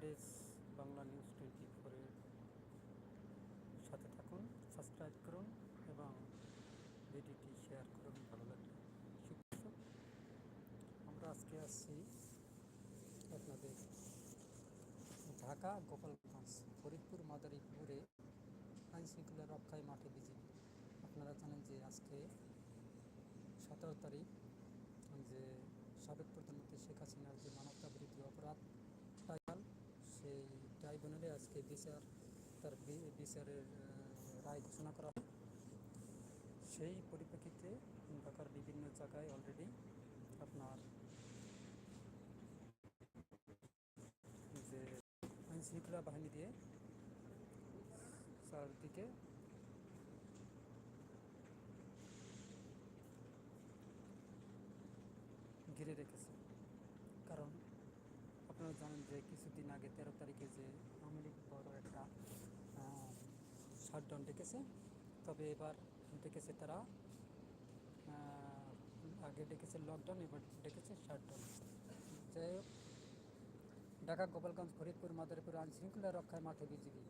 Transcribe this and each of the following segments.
RS Bangla news twenty ফোরের সাথে থাকুন সাবস্ক্রাইব করুন এবং ভিডিওটি শেয়ার করুন, ভালো সুপ্রসব আমরা আজকে আসছি আপনাদের ঢাকা, গোপালগঞ্জ, ফরিদপুর, মাদারীপুরে আইন শৃঙ্খলা রক্ষায় মাঠে বিজেপি আপনারা জানেন যে আজকে সতেরো তারিখ, যে সাবেক প্রধানমন্ত্রী শেখ হাসিনার যে মানবতা বিরোধী অপরাধ ট্রাইব্যুনাল সেই ট্রাইব্যুনালে আজকে বিচার, তার বিচারের রায় ঘোষণা করা। সেই পরিপ্রেক্ষিতে ঢাকার বিভিন্ন জায়গায় অলরেডি আপনার যে আইন শৃঙ্খলা বাহিনী দিয়ে চারদিকে ঘিরে রেখেছে কারণ আপনারা জানেন যে কিছুদিন আগে তেরো তারিখে যে বড় একটা শাটডাউন ডেকেছে। তবে এবার ডেকেছে তারা আগে ডেকেছে লকডাউন এবার ডেকেছে শাটডাউন যাই হোক, ঢাকা, গোপালগঞ্জ, ফরিদপুর, মাদারীপুর আইন শৃঙ্খলা রক্ষায় মাঠে বিজিবি।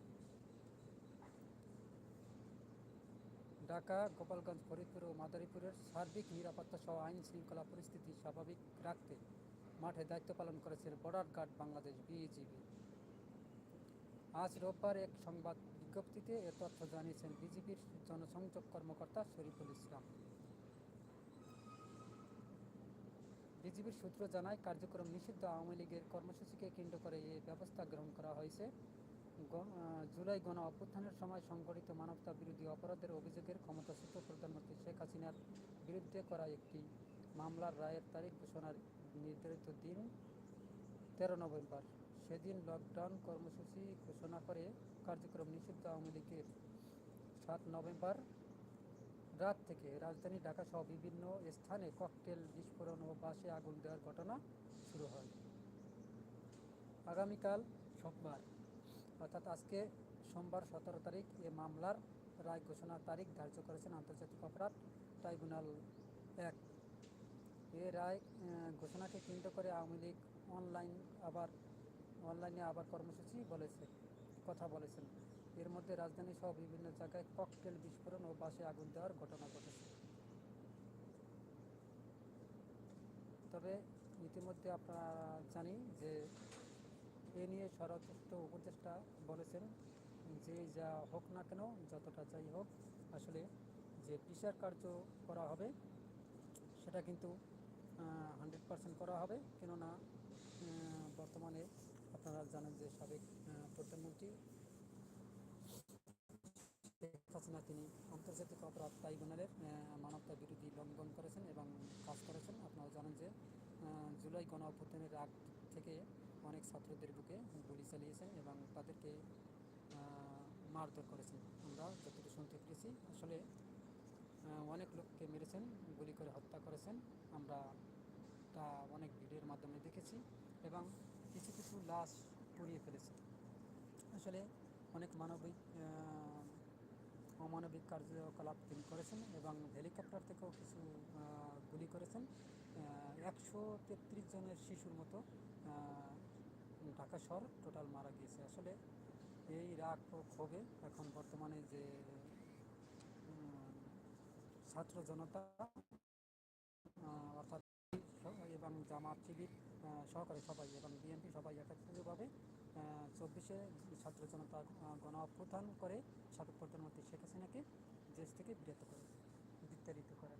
ঢাকা, গোপালগঞ্জ, ফরিদপুর ও মাদারীপুরের সার্বিক নিরাপত্তা সহ আইন শৃঙ্খলা পরিস্থিতি স্বাভাবিক রাখতে মাঠে দায়িত্ব পালন করেছেন বর্ডার গার্ড বাংলাদেশ বিজিবি। আজ রোববার এক সংবাদ বিজ্ঞপ্তিতে এ তথ্য জানিয়েছেন বিজেপির জনসংযোগ কর্মকর্তা শরীফুল ইসলাম। বিজিবির সূত্র জানায়, কার্যক্রম নিষিদ্ধ আওয়ামী লীগের কর্মসূচিকে কেন্দ্র করে এই ব্যবস্থা গ্রহণ করা হয়েছে। জুলাই গণ অভ্যুত্থানের সময় সংঘটিত মানবতা বিরোধী অপরাধের অভিযোগের ক্ষমতাচ্যুত প্রধানমন্ত্রী শেখ হাসিনার বিরুদ্ধে করা একটি মামলার রায়ের তারিখ ঘোষণার নির্ধারিত দিন তেরো নভেম্বর। সেদিন লকডাউন কর্মসূচি ঘোষণা করে কার্যক্রম নিষিদ্ধ আওয়ামী লীগের। সাত নভেম্বর রাত থেকে রাজধানী ঢাকা সহ বিভিন্ন স্থানে ককটেল বিস্ফোরণ ও বাসে আগুন দেওয়ার ঘটনা শুরু হয়। আগামীকাল সোমবার, অর্থাৎ আজকে সোমবার সতেরো তারিখ এ মামলার রায় ঘোষণার তারিখ ধার্য করেছেন আন্তর্জাতিক অপরাধ ট্রাইব্যুনাল এক। এ রায় ঘোষণাকে কেন্দ্র করে আওয়ামী লীগ অনলাইন আবার অনলাইনে আবার কর্মসূচি বলেছে, কথা বলেছেন। এর মধ্যে রাজধানী সহ বিভিন্ন জায়গায় ককটেল বিস্ফোরণ ও বাসে আগুন দেওয়ার ঘটনা ঘটেছে। তবে ইতিমধ্যে আপনারা জানি যে এ নিয়ে স্বরাষ্ট্র উপদেষ্টা বলেছেন যে যা হোক না কেন, যতটা যাই হোক, আসলে যে বিচার কার্য করা হবে, সেটা কিন্তু হান্ড্রেড পার্সেন্ট করা হবে। কেননা বর্তমানে আপনারা জানেন যে সাবেক প্রধানমন্ত্রী হাসিনা, তিনি আন্তর্জাতিক অপরাধ ট্রাইব্যুনালের মানবতা বিরোধী লঙ্ঘন করেছেন এবং কাজ করেছেন। আপনারা জানেন যে জুলাই গণ অভ্যুত্থানের আগ থেকে অনেক ছাত্রদের বুকে গুলি চালিয়েছেন এবং তাদেরকে মারধর করেছেন। আমরা যতটুকু শুনতে পেরেছি, আসলে অনেক লোককে মেরেছেন, গুলি করে হত্যা করেছেন। আমরা তা অনেক ভিডিওর মাধ্যমে দেখেছি এবং কিছু কিছু লাশ পুড়িয়ে ফেলেছে। আসলে অনেক মানবিক অমানবিক কার্যকলাপ তিনি করেছেন এবং হেলিকপ্টার থেকেও কিছু গুলি করেছেন। একশো তেত্রিশ জনের শিশুর মতো ঢাকা শহর টোটাল মারা গিয়েছে। আসলে এই রাগ ক্ষোভে এখন বর্তমানে যে ছাত্র জনতা অর্থাৎ এবং জামাত শিবির সহকারে সবাই এবং বিএনপি সবাই একত্রিতভাবে চব্বিশে ছাত্র জনতা গণ অভ্যুত্থান করে সাবেক প্রধানমন্ত্রী শেখ হাসিনাকে দেশ থেকে বিরত করে। বিতাড়িত করে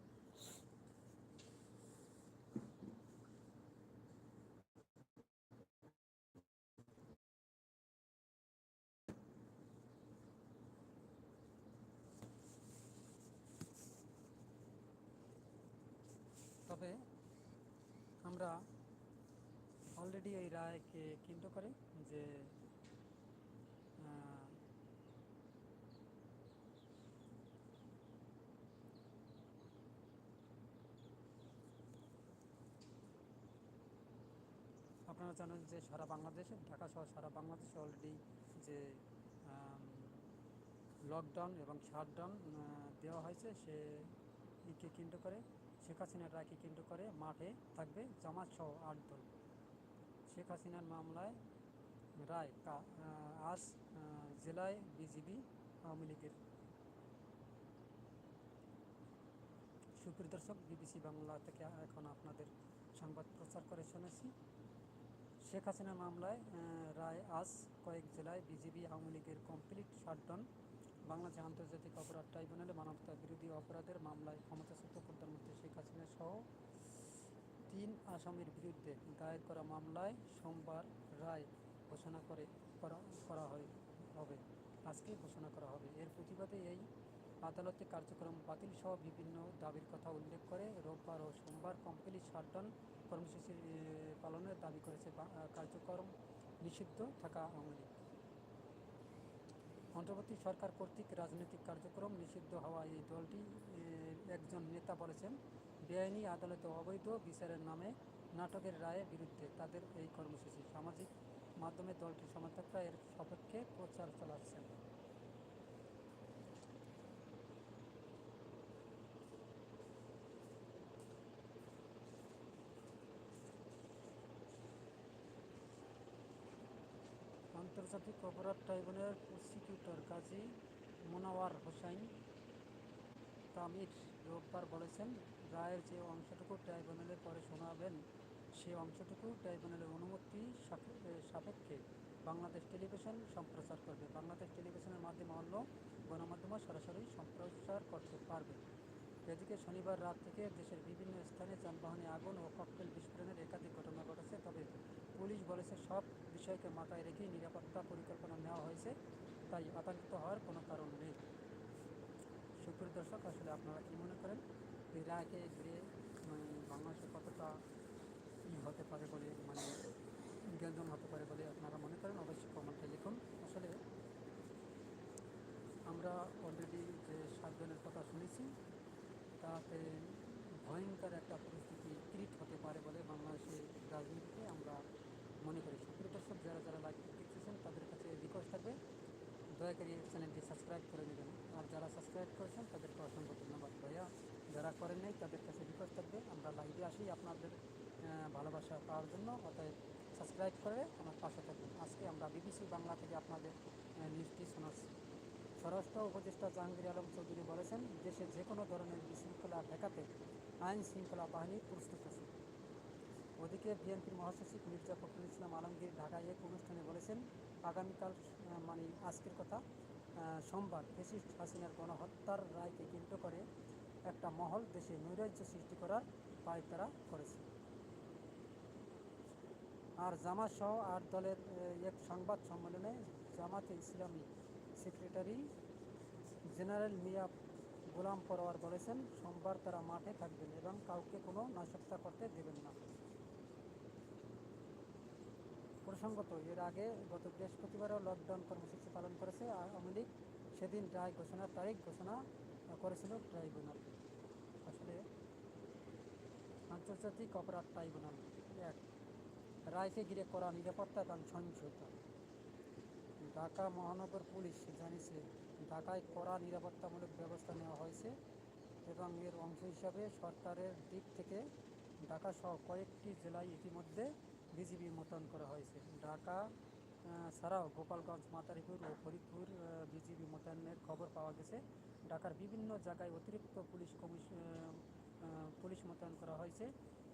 তবে আমরা অলরেডি এই রায়কে কেন্দ্র করে যে আপনারা জানেন যে সারা বাংলাদেশে, ঢাকা সহ সারা বাংলাদেশে অলরেডি যে লকডাউন এবং শাটডাউন দেওয়া হয়েছে, সে কেন্দ্র করে। শেখ হাসিনার রায়কে কেন্দ্র করে মাঠে থাকবে জামাত সহ আট শেখ হাসিনার মামলায় রায় আজ জেলায় বিজিবি আওয়ামী লীগের। সুপ্রিয় দর্শক বিবিসি বাংলা থেকে এখন আপনাদের সংবাদ প্রচার করে শুনেছি। শেখ হাসিনা মামলায় রায় আজ কয়েক জেলায় বিজিবি আওয়ামী লীগের কমপ্লিট শাটডাউন বাংলাদেশ আন্তর্জাতিক অপরাধ ট্রাইব্যুনালে মানবতা বিরোধী অপরাধের মামলায় ক্ষমতাচ্যুত প্রধানমন্ত্রী শেখ হাসিনা সহ তিন আসামির বিরুদ্ধে দায়ের করা মামলায় সোমবার রায় ঘোষণা করে করা হয়, হবে, আজকে ঘোষণা করা হবে। এর প্রতিবাদে এই আদালতে কার্যক্রম বাতিল সহ বিভিন্ন দাবির কথা উল্লেখ করে রোববার ও সোমবার কমপ্লিট শাটডাউন কর্মসূচি পালনের দাবি করেছে কার্যক্রম নিষিদ্ধ থাকা আওয়ামী অন্তর্বর্তী সরকার কর্তৃক রাজনৈতিক কার্যক্রম নিষিদ্ধ হওয়া এই দলটি একজন নেতা বলেছেন, বেআইনি, আদালতে অবৈধ বিচারের নামে নাটকের রায়ের বিরুদ্ধে তাদের এই কর্মসূচি। সামাজিক মাধ্যমে দলটির সমর্থকরা এর সপক্ষে প্রচার চালাচ্ছেন। আন্তর্জাতিক অপরাধ ট্রাইব্যুনালের প্রসিকিউটর কাজী মোনাওয়ার হোসাইন তামির রোববার বলেছেন, রায়ের যে অংশটুকু ট্রাইব্যুনালে পরে শোনাবেন, সে অংশটুকু ট্রাইব্যুনালের অনুমতি সাপে- সাপেক্ষে বাংলাদেশ টেলিভিশন সম্প্রচার করবে। বাংলাদেশ টেলিভিশনের মাধ্যমে অন্য গণমাধ্যমও সরাসরি সম্প্রচার করতে পারবে। এদিকে শনিবার রাত থেকে দেশের বিভিন্ন স্থানে যানবাহনে আগুন ও ককটেল বিস্ফোরণের একাধিক ঘটনা ঘটেছে, তবে পুলিশ বলেছে, সব বিষয়কে মাথায় রেখে নিরাপত্তা পরিকল্পনা নেওয়া হয়েছে, তাই আতঙ্কিত হওয়ার কোনো কারণ নেই। সুপ্রিয় দর্শক, আসলে আপনারা কি মনে করেন এই রায়কে ঘিরে মানে বাংলাদেশে কতটা ই হতে পারে বলে মানে জ্ঞানজন হতে পারে বলে আপনারা মনে করেন? অবশ্যই কমেন্টে লিখুন। আসলে আমরা অলরেডি যে সাতজনের কথা শুনেছি, তাতে ভয়ঙ্কর একটা পরিস্থিতি ক্রিয়েট হতে পারে বলে বাংলাদেশের রাজনীতিতে আমরা মনে করি। সুপ্রিয় দর্শক যারা যারা লাইভ দেখতেছেন, তাদের কাছে রিকোয়েস্ট থাকবে। দয়া করে চ্যানেলটি সাবস্ক্রাইব করে নেবেন। আর যারা সাবস্ক্রাইব করেছেন, তাদেরকে অসংখ্য ধন্যবাদ। ভাইয়া, যারা করেন নাই, তাদের কাছে রিকোয়েস্ট থাকবে। আমরা লাইভে আসি আপনাদের ভালোবাসা পাওয়ার জন্য। অতএব সাবস্ক্রাইব করে আমার পাশে থাকবেন আজকে আমরা বিবিসি বাংলা থেকে আপনাদের নিউজটি শোনাচ্ছি স্বরাষ্ট্র উপদেষ্টা জাহাঙ্গীর আলম চৌধুরী বলেছেন, দেশে যে কোনো ধরনের বিশৃঙ্খলা ঠেকাতে আইন শৃঙ্খলা বাহিনী প্রস্তুত আছে। ওদিকে বিএনপির মহাসচিব মির্জা ফখরুল ইসলাম আলমগীর ঢাকায় এক অনুষ্ঠানে বলেছেন, আগামীকাল মানে আজকের কথা সোমবার ফেসিস্ট হাসিনার গণহত্যার রায়কে কেন্দ্র করে একটা মহল দেশে নৈরাজ্য সৃষ্টি করার পায়তারা করেছে। আর জামাত সহ আট দলের এক সংবাদ সম্মেলনে জামাতে ইসলামী সেক্রেটারি জেনারেল মিয়া গোলাম পরোয়ার বলেছেন, সোমবার তারা মাঠে থাকবেন এবং কাউকে কোনো নাশকতা করতে দেবেন না। প্রসঙ্গত, এর আগে গত বৃহস্পতিবারও লকডাউন কর্মসূচি পালন করেছে আওয়ামী লীগ। সেদিন রায় ঘোষণার তারিখ ঘোষণা করেছিল ট্রাইব্যুনাল। আসলে আন্তর্জাতিক অপরাধ ট্রাইব্যুনাল, এক রায়কে ঘিরে করা নিরাপত্তা এবং সহিংসতা। ঢাকা মহানগর পুলিশ জানিয়েছে, ঢাকায় কড়া নিরাপত্তামূলক ব্যবস্থা নেওয়া হয়েছে এবং এর অংশ হিসাবে সরকারের দিক থেকে ঢাকা সহ কয়েকটি জেলায় ইতিমধ্যে বিজিবি মোতায়েন করা হয়েছে। ঢাকা ছাড়াও গোপালগঞ্জ মাতারীপুর ও ফরিদপুর বিজিবি মোতায়েনের খবর পাওয়া গেছে। ঢাকার বিভিন্ন জায়গায় অতিরিক্ত পুলিশ কমিশ আহ, আহ, পুলিশ মোতায়েন করা হয়েছে।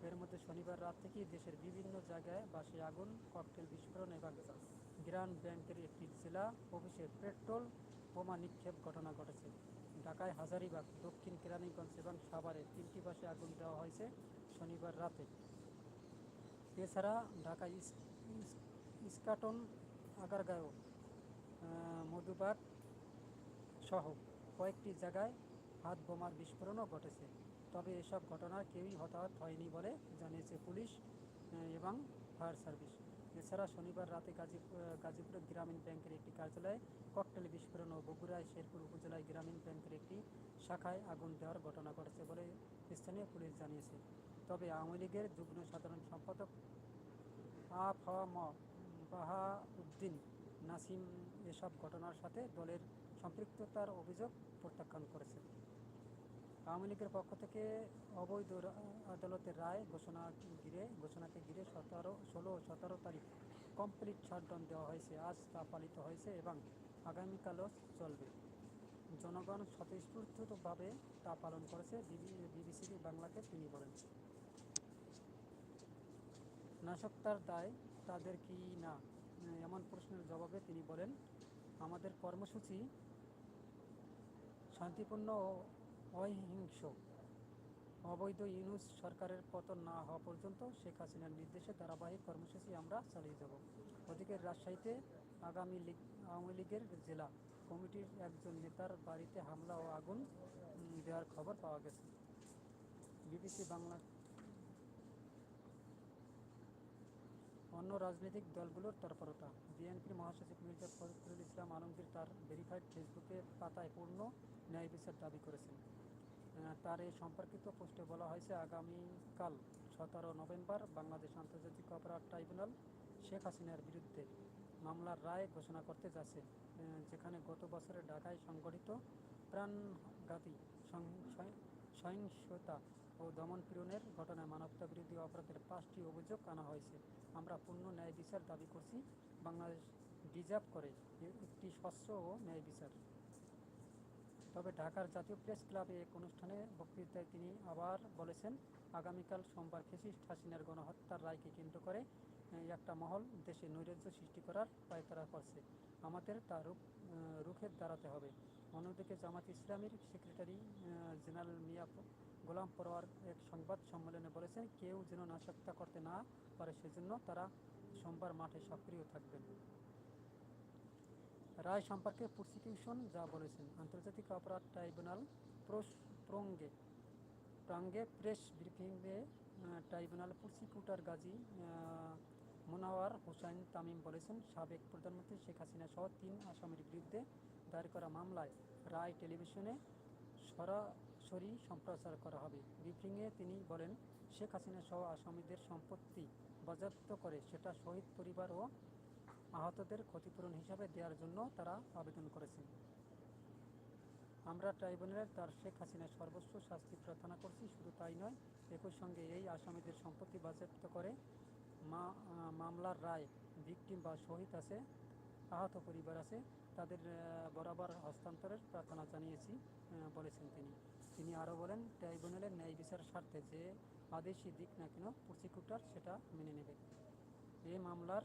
এর মধ্যে শনিবার রাত থেকেই দেশের বিভিন্ন জায়গায় বাসে আগুন ককটেল বিস্ফোরণ এবং গ্রাম ব্যাংকের একটি জেলা অফিসে পেট্রোল বোমা নিক্ষেপ ঘটনা ঘটেছে। ঢাকায় হাজারিবাগ দক্ষিণ কেরানীগঞ্জ এবং সাভারে তিনটি বাসে আগুন দেওয়া হয়েছে শনিবার রাতে। এছাড়া ঢাকা ইস- ইস- ইস্কাটন, আগারগাঁও মধুবাগ সহ কয়েকটি জায়গায় হাত বোমার বিস্ফোরণও ঘটেছে। তবে এসব ঘটনার কেউই হতাহত হয়নি বলে জানিয়েছে পুলিশ এবং ফায়ার সার্ভিস। এছাড়া শনিবার রাতে গাজীপুর গাজীপুরের গ্রামীণ ব্যাংকের একটি কার্যালয়ে ককটেল বিস্ফোরণ ও বগুড়ায় শেরপুর উপজেলায় গ্রামীণ ব্যাংকের একটি শাখায় আগুন দেওয়ার ঘটনা ঘটেছে বলে স্থানীয় পুলিশ জানিয়েছে। তবে আওয়ামী লীগের যুগ্ম সাধারণ সম্পাদক আফম বাহাউদ্দিন নাসিম এসব ঘটনার সাথে দলের সম্পৃক্ততার অভিযোগ প্রত্যাখ্যান করেছে আওয়ামী লীগের পক্ষ থেকে অবৈধ আদালতের রায় ঘোষণা ঘিরে, ঘোষণাকে ঘিরে সতেরো, ষোলো সতেরো তারিখ কমপ্লিট শাটডাউন দেওয়া হয়েছে। আজ তা পালিত হয়েছে এবং আগামীকালও চলবে। জনগণ স্বতঃস্ফূর্তভাবে তা পালন করেছে বিবিসি বাংলাকে তিনি বলেন। নাশকতার দায় তাদের কি না? এমন প্রশ্নের জবাবে তিনি বলেন, আমাদের কর্মসূচি শান্তিপূর্ণ ও অহিংস। অবৈধ ইউনুস সরকারের পতন না হওয়া পর্যন্ত শেখ হাসিনার নির্দেশে ধারাবাহিক কর্মসূচি আমরা চালিয়ে যাব। ওদিকে রাজশাহীতে আগামী লীগ, আওয়ামী লীগের জেলা কমিটির একজন নেতার বাড়িতে হামলা ও আগুন দেওয়ার খবর পাওয়া গেছে। বিবিসি বাংলা অন্য রাজনৈতিক দলগুলোর তৎপরতা। বিএনপির মহাসচিব মির্জা ফখরুল ইসলাম আলমগীর তার ভেরিফাইড ফেসবুকে পাতায় পূর্ণ ন্যায় বিচার দাবি করেছেন। তার এই সম্পর্কিত পোস্টে বলা হয়েছে, আগামীকাল সতেরো নভেম্বর বাংলাদেশ আন্তর্জাতিক অপরাধ ট্রাইব্যুনাল শেখ হাসিনার বিরুদ্ধে মামলার রায় ঘোষণা করতে যাচ্ছে যেখানে গত বছরে ঢাকায় সংগঠিত প্রাণঘাতী সহিংসতা ও দমন পীড়নের ঘটনায় মানবতা বিরোধী অপরাধের পাঁচটি অভিযোগ আনা হয়েছে। আমরা পূর্ণ ন্যায় বিচার দাবি করছি। বাংলাদেশ ডিজার্ভ করে একটি স্বচ্ছ ও ন্যায় বিচার। তবে ঢাকার জাতীয় প্রেস ক্লাবে এক অনুষ্ঠানে বক্তৃতায় তিনি আবার বলেছেন, আগামীকাল সোমবার ফেসিস্ট হাসিনার গণহত্যার রায়কে কেন্দ্র করে একটা মহল দেশে নৈরাজ্য সৃষ্টি করার পায়তারা করছে। আমাদের তা রুখ দাঁড়াতে হবে। অন্যদিকে জামাত ইসলামীর সেক্রেটারি জেনারেল মিয়া গোলাম পরোয়ার এক সংবাদ সম্মেলনে বলেছেন, কেউ যেন নাশকতা করতে না পারে সেজন্য তারা সোমবার মাঠে সক্রিয় থাকবেন। রায় সম্পর্কে প্রসিকিউশন যা বলেছেন, আন্তর্জাতিক অপরাধ ট্রাইব্যুনাল প্রঙ্গে, প্রাঙ্গে প্রেস ব্রিফিংয়ে ট্রাইব্যুনাল প্রসিকিউটর গাজী মোনাওয়ার হোসাইন তামিম বলেছেন, সাবেক প্রধানমন্ত্রী শেখ হাসিনা সহ তিন আসামির বিরুদ্ধে দায়ের করা মামলায় রায় টেলিভিশনে সরাসরি সম্প্রচার করা হবে। ব্রিফিংয়ে তিনি বলেন, শেখ হাসিনা সহ আসামিদের সম্পত্তি বাজেয়াপ্ত করে সেটা শহীদ পরিবার ও আহতদের ক্ষতিপূরণ হিসাবে দেওয়ার জন্য তারা আবেদন করেছেন। আমরা ট্রাইব্যুনালে তার শেখ হাসিনার সর্বোচ্চ শাস্তি প্রার্থনা করছি, শুধু তাই নয়, একই সঙ্গে এই আসামিদের সম্পত্তি বাজেয়াপ্ত করে মামলার রায় ভিকটিম বা শহীদ আছে, আহত পরিবার আছে, তাদের বরাবর হস্তান্তরের প্রার্থনা জানিয়েছি বলেছেন তিনি। তিনি আরও বলেন ট্রাইব্যুনালের ন্যায় বিচার স্বার্থে যে আদেশই দিক না কেন, প্রসিকিউটর সেটা মেনে নেবে। এই মামলার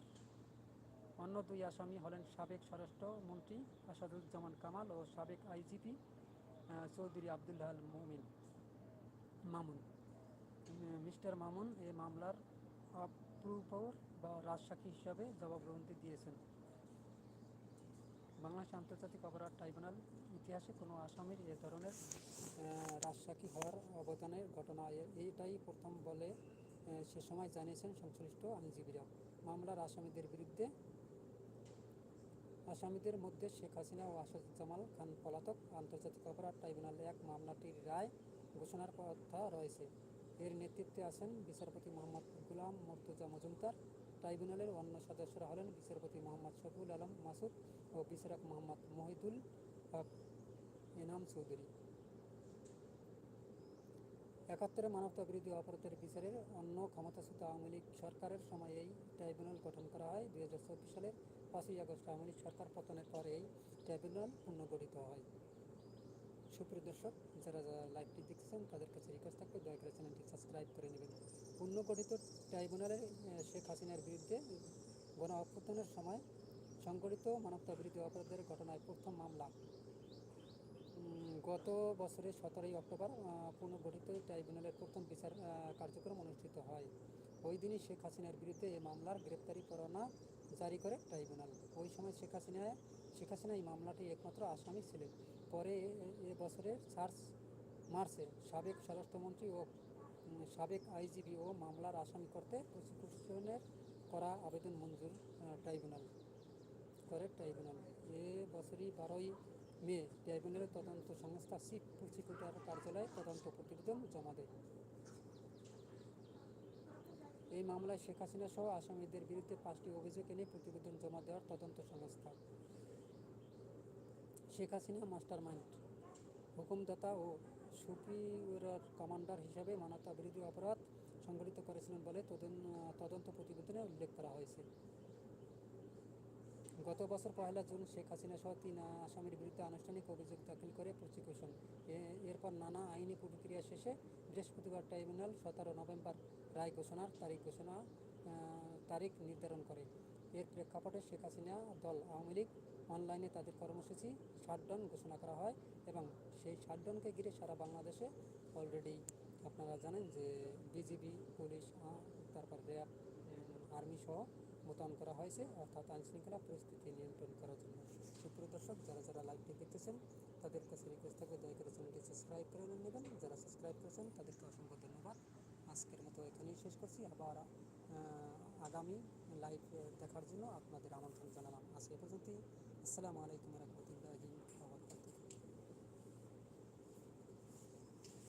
অন্য দুই আসামি হলেন সাবেক স্বরাষ্ট্রমন্ত্রী আসাদুজ্জামান কামাল ও সাবেক আইজিপি চৌধুরী আবদুল্লাহ মুমিন মামুন। মিস্টার মামুন এই মামলার অপ্রুপর বা রাজসাক্ষী হিসাবে জবাববন্দি দিয়েছেন। বাংলাদেশ আন্তর্জাতিক অপরাধ ট্রাইব্যুনাল ইতিহাসে কোনো আসামির এ ধরনের রাজসাক্ষী হওয়ার অবদানের ঘটনা এইটাই প্রথম বলে সে সময় জানিয়েছেন সংশ্লিষ্ট আইনজীবীরা। মামলার আসামিদের বিরুদ্ধে, আসামিদের মধ্যে শেখ হাসিনা ও আসাদুজ্জামাল খান পলাতক আন্তর্জাতিক অপরাধ ট্রাইব্যুনাল এক মামলাটির রায় ঘোষণার কথা রয়েছে। এর নেতৃত্বে আছেন বিচারপতি মোহাম্মদ গুলাম মর্তুজা মজুমদার। ট্রাইব্যুনালের অন্য সদস্যরা হলেন বিচারপতি মোহাম্মদ শফিউল আলম মাসুদ ও বিচারক মোহাম্মদ মহিদুল হক এনাম চৌধুরী। একাত্তরে মানবতা বিরোধী অপরাধের বিচারের অন্য ক্ষমতাচ্যুত আওয়ামী লীগ সরকারের সময় এই ট্রাইব্যুনাল গঠন করা হয়। দুই হাজার চব্বিশ সালের পাঁচই আগস্ট আওয়ামী লীগ সরকার পতনের পর এই ট্রাইব্যুনাল পুনর্গঠিত হয়। সুপ্রিয় দর্শক, যারা যারা লাইভটি দেখছেন, তাদের কাছে রিকোয়েস্ট থাকবে, দয়া করে চ্যানেলটি সাবস্ক্রাইব করে নেবেন। পুনর্গঠিত ট্রাইব্যুনালের শেখ হাসিনার বিরুদ্ধে গণ অভ্যুত্থানের সময় সংগঠিত মানবতা বিরোধী অপরাধের ঘটনায় প্রথম মামলা। গত বছরের সতেরোই অক্টোবর পুনর্গঠিত ট্রাইব্যুনালের প্রথম বিচার কার্যক্রম অনুষ্ঠিত হয়। ওই দিনই শেখ হাসিনার বিরুদ্ধে এই মামলার গ্রেপ্তারি পরোয়ানা জারি করে ট্রাইব্যুনাল ওই সময় শেখ হাসিনা শেখ হাসিনা এই মামলাটি একমাত্র আসামি ছিলেন। পরে এ- বছরের চার মার্চে সাবেক স্বরাষ্ট্রমন্ত্রী ও সাবেক আইজিপি ও মামলার আসামি করতে প্রসিকিউশনের করা আবেদন মঞ্জুর ট্রাইব্যুনাল করে ট্রাইব্যুনাল। এ বছরই বারোই মে ট্রাইব্যুনালের তদন্ত সংস্থা চিফ প্রসিকিউটর কার্যালয়ে তদন্ত প্রতিবেদন জমা দেয়। এই মামলায় শেখ হাসিনা সহ আসামিদের বিরুদ্ধে পাঁচটি অভিযোগ এনে প্রতিবেদন জমা দেওয়ার তদন্ত সংস্থা। শেখ হাসিনা মাস্টার মাইন্ড হুকুমদাতা ও সুপিরিয়র কমান্ডার হিসাবে মানবতা বিরোধী অপরাধ সংগঠিত করেছিলেন বলে তদন- তদন্ত প্রতিবেদনে উল্লেখ করা হয়েছে। গত বছর পহেলা জুন শেখ হাসিনা সহ তিন আসামির বিরুদ্ধে আনুষ্ঠানিক অভিযোগ দাখিল করে প্রসিকিউশন। এরপর নানা আইনি প্রক্রিয়া শেষে বৃহস্পতিবার ট্রাইব্যুনাল সতেরো নভেম্বর রায় ঘোষণার তারিখ ঘোষণা তারিখ নির্ধারণ করে। এর প্রেক্ষাপটে শেখ হাসিনা দল আওয়ামী লীগ অনলাইনে তাদের কর্মসূচি, শাটডাউন ঘোষণা করা হয় এবং সেই শাটডাউনকে ঘিরে সারা বাংলাদেশে অলরেডি আপনারা জানেন যে বিজিবি পুলিশ তারপর র্যাব আর্মি সহ মোতায়েন করা হয়েছে। অর্থাৎ আইন শৃঙ্খলা পরিস্থিতি নিয়ন্ত্রণ করার জন্য। সুপ্রিয় দর্শক, যারা যারা লাইভটি দেখতেছেন, তাদের কাছে রিকোয়েস্ট থাকবে, দয়া করে চ্যানেলটি সাবস্ক্রাইব করে নেবেন। যারা সাবস্ক্রাইব করেছেন, তাদেরকে অসংখ্য ধন্যবাদ। আজকের মতো এখানেই শেষ করছি। আবার আগামী লাইভ দেখার জন্য আপনাদের আমন্ত্রণ জানালাম। আজকে পর্যন্তই। আসসালামু আলাইকুম রহমতুল্লাহ।